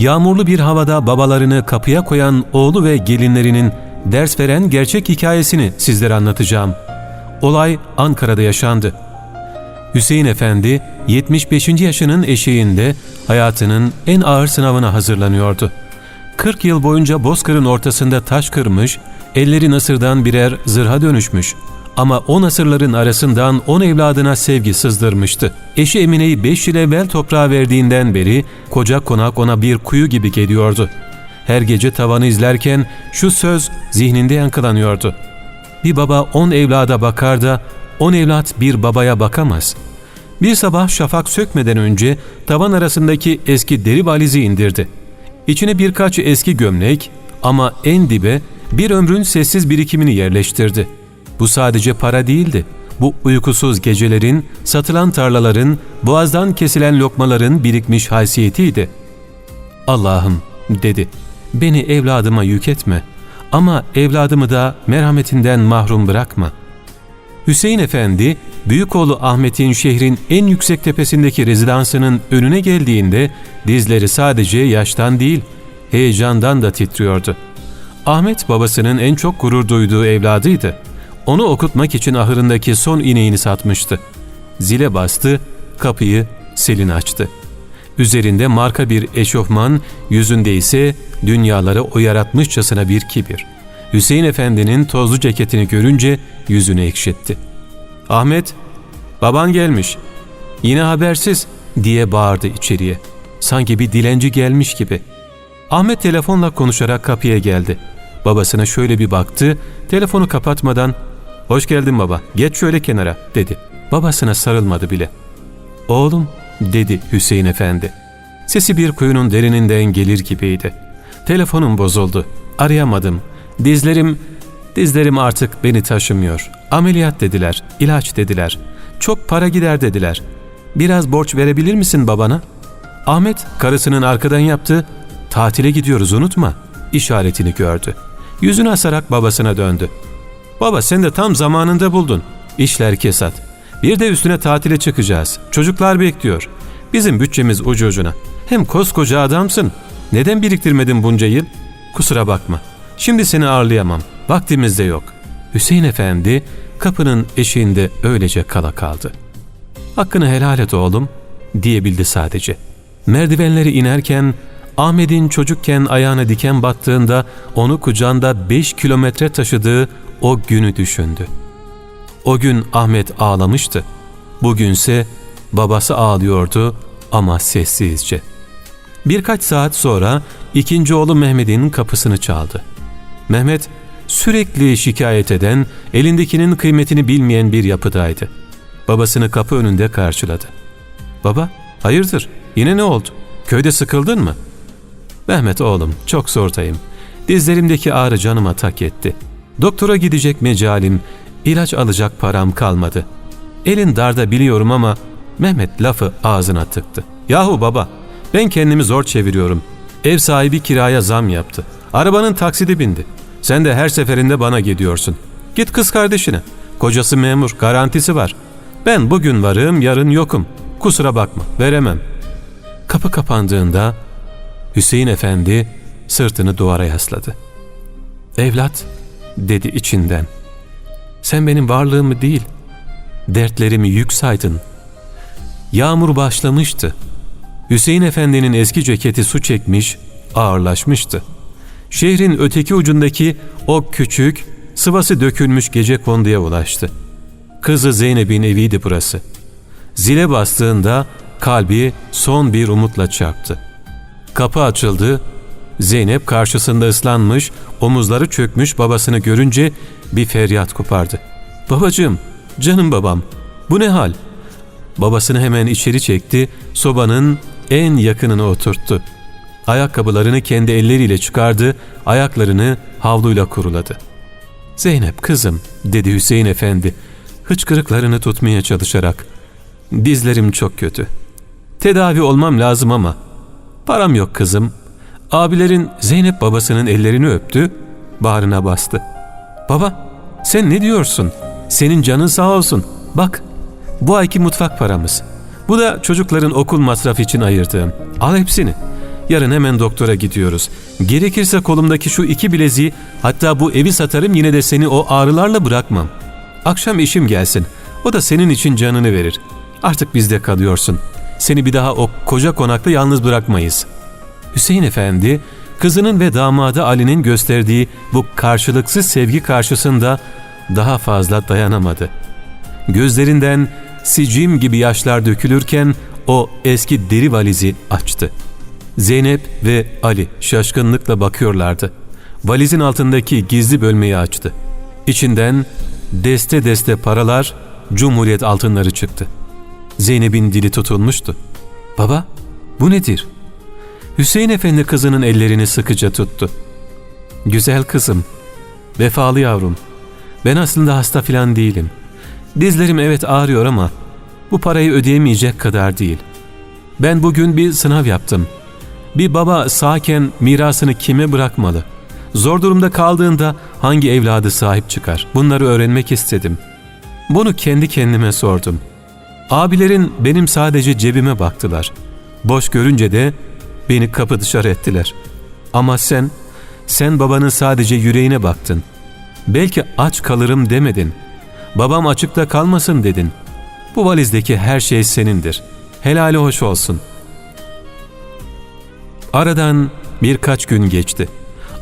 yağmurlu bir havada babalarını kapıya koyan oğlu ve gelinlerinin ders veren gerçek hikayesini sizlere anlatacağım. Olay Ankara'da yaşandı. Hüseyin Efendi 75. yaşının eşiğinde hayatının en ağır sınavına hazırlanıyordu. 40 yıl boyunca bozkırın ortasında taş kırmış, elleri nasırdan birer zırha dönüşmüş. Ama o nasırların arasından on evladına sevgi sızdırmıştı. Eşi Emine'yi 5 yıl evvel toprağa verdiğinden beri koca konak ona bir kuyu gibi geliyordu. Her gece tavanı izlerken şu söz zihninde yankılanıyordu. Bir baba on evlada bakar da on evlat bir babaya bakamaz. Bir sabah şafak sökmeden önce tavan arasındaki eski deri valizi indirdi. İçine birkaç eski gömlek ama en dibe bir ömrün sessiz birikimini yerleştirdi. Bu sadece para değildi. Bu uykusuz gecelerin, satılan tarlaların, boğazdan kesilen lokmaların birikmiş haysiyetiydi. Allah'ım dedi, beni evladıma yük etme ama evladımı da merhametinden mahrum bırakma. Hüseyin Efendi, büyük oğlu Ahmet'in şehrin en yüksek tepesindeki rezidansının önüne geldiğinde dizleri sadece yaştan değil, heyecandan da titriyordu. Ahmet babasının en çok gurur duyduğu evladıydı. Onu okutmak için ahırındaki son ineğini satmıştı. Zile bastı, kapıyı Selin açtı. Üzerinde marka bir eşofman, yüzünde ise dünyaları o yaratmışçasına bir kibir. Hüseyin Efendi'nin tozlu ceketini görünce yüzünü ekşitti. Ahmet, baban gelmiş. Yine habersiz diye bağırdı içeriye. Sanki bir dilenci gelmiş gibi. Ahmet telefonla konuşarak kapıya geldi. Babasına şöyle bir baktı, telefonu kapatmadan ''Hoş geldin baba, geç şöyle kenara'' dedi. Babasına sarılmadı bile. ''Oğlum'' dedi Hüseyin Efendi. Sesi bir kuyunun derininden gelir gibiydi. Telefonum bozuldu. Arayamadım. Dizlerim, dizlerim artık beni taşımıyor. Ameliyat dediler, ilaç dediler. Çok para gider dediler. Biraz borç verebilir misin babana? Ahmet karısının arkadan yaptı. Tatile gidiyoruz unutma. işaretini gördü. Yüzünü asarak babasına döndü. Baba sen de tam zamanında buldun. İşler kesat. Bir de üstüne tatile çıkacağız. Çocuklar bekliyor. Bizim bütçemiz ucu ucuna. Hem koskoca adamsın. Neden biriktirmedin bunca yıl? Kusura bakma. Şimdi seni ağırlayamam. Vaktimiz de yok. Hüseyin Efendi kapının eşiğinde öylece kala kaldı. Hakkını helal et oğlum diyebildi sadece. Merdivenleri inerken Ahmet'in çocukken ayağına diken battığında onu kucağında 5 kilometre taşıdığı o günü düşündü. O gün Ahmet ağlamıştı. Bugünse babası ağlıyordu ama sessizce. Birkaç saat sonra ikinci oğlu Mehmet'in kapısını çaldı. Mehmet sürekli şikayet eden, elindekinin kıymetini bilmeyen bir yapıdaydı. Babasını kapı önünde karşıladı. ''Baba, hayırdır? Yine ne oldu? Köyde sıkıldın mı?'' ''Mehmet oğlum, çok zordayım. Dizlerimdeki ağrı canıma tak etti. Doktora gidecek mecalim, ilaç alacak param kalmadı. Elin darda biliyorum ama Mehmet lafı ağzına tıktı. Yahu baba ben kendimi zor çeviriyorum. Ev sahibi kiraya zam yaptı. Arabanın taksidi bindi. Sen de her seferinde bana gidiyorsun. Git kız kardeşine. Kocası memur, garantisi var. Ben bugün varım, yarın yokum. Kusura bakma, veremem. Kapı kapandığında Hüseyin Efendi sırtını duvara yasladı. Evlat, dedi içinden. Sen benim varlığımı değil, dertlerimi yük saydın. Yağmur başlamıştı. Hüseyin Efendi'nin eski ceketi su çekmiş, ağırlaşmıştı. Şehrin öteki ucundaki o küçük, sıvası dökülmüş gece konduya ulaştı. Kızı Zeynep'in eviydi burası. Zile bastığında kalbi son bir umutla çarptı. Kapı açıldı, Zeynep karşısında ıslanmış, omuzları çökmüş babasını görünce bir feryat kopardı. ''Babacığım, canım babam, bu ne hal?'' Babasını hemen içeri çekti, sobanın en yakınına oturttu. Ayakkabılarını kendi elleriyle çıkardı, ayaklarını havluyla kuruladı. ''Zeynep kızım'' dedi Hüseyin Efendi, hıçkırıklarını tutmaya çalışarak. ''Dizlerim çok kötü. Tedavi olmam lazım ama. Param yok kızım.'' Abilerin Zeynep babasının ellerini öptü, bağrına bastı. ''Baba, sen ne diyorsun? Senin canın sağ olsun. Bak, bu ayki mutfak paramız. Bu da çocukların okul masrafı için ayırdığım. Al hepsini. Yarın hemen doktora gidiyoruz. Gerekirse kolumdaki şu iki bileziği hatta bu evi satarım yine de seni o ağrılarla bırakmam. Akşam işim gelsin. O da senin için canını verir. Artık bizde kalıyorsun. Seni bir daha o koca konakta yalnız bırakmayız. Hüseyin Efendi, kızının ve damadı Ali'nin gösterdiği bu karşılıksız sevgi karşısında daha fazla dayanamadı. Gözlerinden sicim gibi yaşlar dökülürken o eski deri valizi açtı. Zeynep ve Ali şaşkınlıkla bakıyorlardı. Valizin altındaki gizli bölmeyi açtı. İçinden deste deste paralar, cumhuriyet altınları çıktı. Zeynep'in dili tutulmuştu. ''Baba, bu nedir?'' Hüseyin Efendi kızının ellerini sıkıca tuttu. ''Güzel kızım, vefalı yavrum, ben aslında hasta filan değilim. Dizlerim evet ağrıyor ama bu parayı ödeyemeyecek kadar değil. Ben bugün bir sınav yaptım. Bir baba sağken mirasını kime bırakmalı? Zor durumda kaldığında hangi evladı sahip çıkar? Bunları öğrenmek istedim. Bunu kendi kendime sordum. Abilerin benim sadece cebime baktılar. Boş görünce de beni kapı dışarı ettiler. Ama sen, sen babanın sadece yüreğine baktın. Belki aç kalırım demedin. Babam açıkta kalmasın dedin. Bu valizdeki her şey senindir. Helali hoş olsun. Aradan birkaç gün geçti.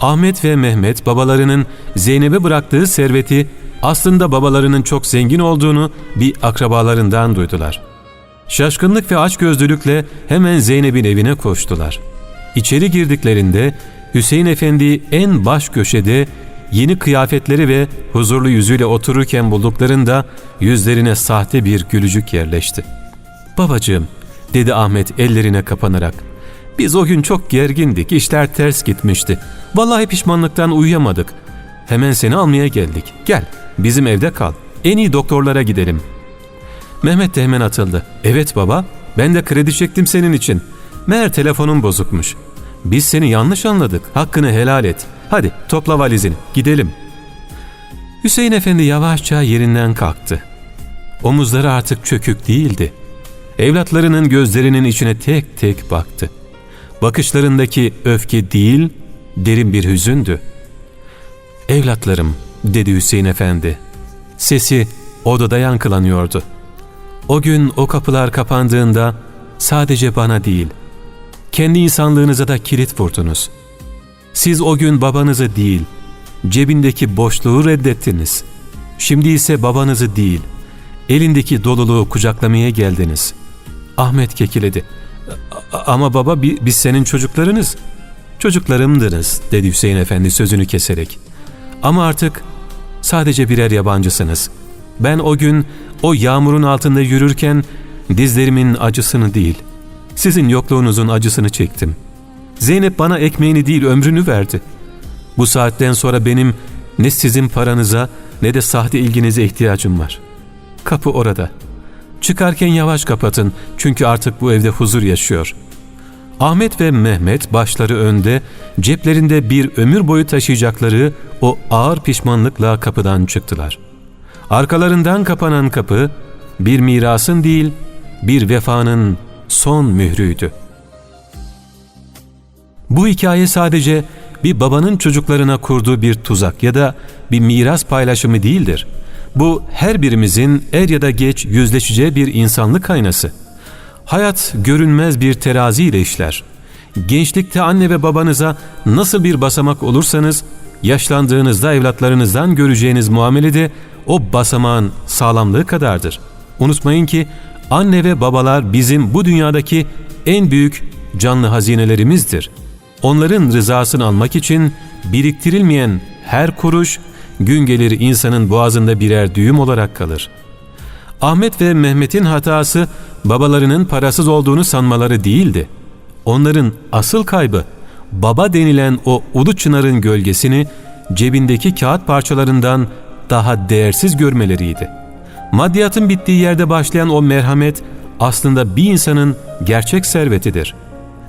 Ahmet ve Mehmet babalarının Zeynep'e bıraktığı serveti aslında babalarının çok zengin olduğunu bir akrabalarından duydular. Şaşkınlık ve açgözlülükle hemen Zeynep'in evine koştular. İçeri girdiklerinde Hüseyin Efendi en baş köşede yeni kıyafetleri ve huzurlu yüzüyle otururken bulduklarında yüzlerine sahte bir gülücük yerleşti. ''Babacığım'' dedi Ahmet ellerine kapanarak. ''Biz o gün çok gergindik, işler ters gitmişti. Vallahi pişmanlıktan uyuyamadık. Hemen seni almaya geldik. Gel, bizim evde kal. En iyi doktorlara gidelim.'' Mehmet de hemen atıldı. ''Evet baba, ben de kredi çektim senin için. Meğer telefonun bozukmuş. Biz seni yanlış anladık. Hakkını helal et. Hadi topla valizini. Gidelim. Hüseyin Efendi yavaşça yerinden kalktı. Omuzları artık çökük değildi. Evlatlarının gözlerinin içine tek tek baktı. Bakışlarındaki öfke değil, derin bir hüzündü. ''Evlatlarım'' dedi Hüseyin Efendi. Sesi odada yankılanıyordu. O gün o kapılar kapandığında sadece bana değil, kendi insanlığınıza da kilit vurdunuz. Siz o gün babanızı değil, cebindeki boşluğu reddettiniz. Şimdi ise babanızı değil, elindeki doluluğu kucaklamaya geldiniz. Ahmet kekiledi. Ama baba biz senin çocuklarınız. Çocuklarımdınız dedi Hüseyin Efendi sözünü keserek. Ama artık sadece birer yabancısınız. Ben o gün o yağmurun altında yürürken dizlerimin acısını değil, sizin yokluğunuzun acısını çektim. Zeynep bana ekmeğini değil ömrünü verdi. Bu saatten sonra benim ne sizin paranıza ne de sahte ilginize ihtiyacım var. Kapı orada. Çıkarken yavaş kapatın çünkü artık bu evde huzur yaşıyor. Ahmet ve Mehmet başları önde, ceplerinde bir ömür boyu taşıyacakları o ağır pişmanlıkla kapıdan çıktılar. Arkalarından kapanan kapı bir mirasın değil, bir vefanın son mührüydü. Bu hikaye sadece bir babanın çocuklarına kurduğu bir tuzak ya da bir miras paylaşımı değildir. Bu her birimizin er ya da geç yüzleşeceği bir insanlık aynası. Hayat görünmez bir terazi ile işler. Gençlikte anne ve babanıza nasıl bir basamak olursanız, yaşlandığınızda evlatlarınızdan göreceğiniz muamele de o basamağın sağlamlığı kadardır. Unutmayın ki anne ve babalar bizim bu dünyadaki en büyük canlı hazinelerimizdir. Onların rızasını almak için biriktirilmeyen her kuruş gün gelir insanın boğazında birer düğüm olarak kalır. Ahmet ve Mehmet'in hatası babalarının parasız olduğunu sanmaları değildi. Onların asıl kaybı baba denilen o ulu çınarın gölgesini cebindeki kağıt parçalarından daha değersiz görmeleriydi. Maddiyatın bittiği yerde başlayan o merhamet aslında bir insanın gerçek servetidir.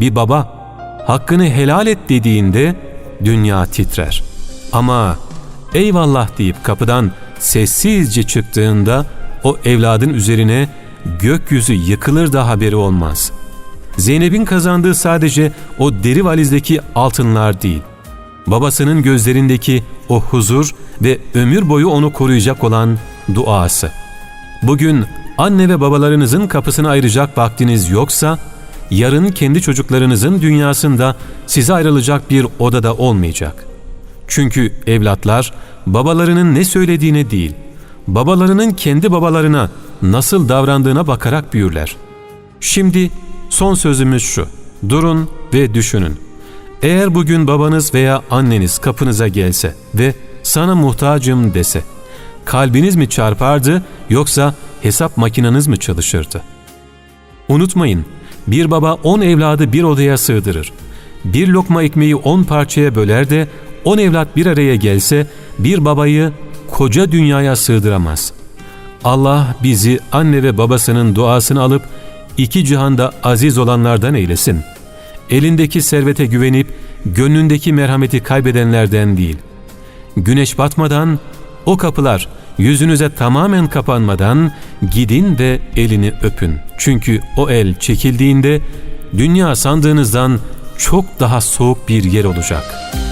Bir baba hakkını helal et dediğinde dünya titrer. Ama eyvallah deyip kapıdan sessizce çıktığında o evladın üzerine gökyüzü yıkılır da haberi olmaz. Zeynep'in kazandığı sadece o deri valizdeki altınlar değil. Babasının gözlerindeki o huzur ve ömür boyu onu koruyacak olan duası. Bugün anne ve babalarınızın kapısını ayıracak vaktiniz yoksa, yarın kendi çocuklarınızın dünyasında size ayrılacak bir odada olmayacak. Çünkü evlatlar babalarının ne söylediğine değil, babalarının kendi babalarına nasıl davrandığına bakarak büyürler. Şimdi son sözümüz şu. Durun ve düşünün. Eğer bugün babanız veya anneniz kapınıza gelse ve sana muhtacım dese, kalbiniz mi çarpardı yoksa hesap makineniz mi çalışırdı? Unutmayın, bir baba on evladı bir odaya sığdırır. Bir lokma ekmeği on parçaya böler de on evlat bir araya gelse bir babayı koca dünyaya sığdıramaz. Allah bizi anne ve babasının duasını alıp iki cihanda aziz olanlardan eylesin. Elindeki servete güvenip gönlündeki merhameti kaybedenlerden değil. Güneş batmadan o kapılar yüzünüze tamamen kapanmadan gidin ve elini öpün. Çünkü o el çekildiğinde dünya sandığınızdan çok daha soğuk bir yer olacak.''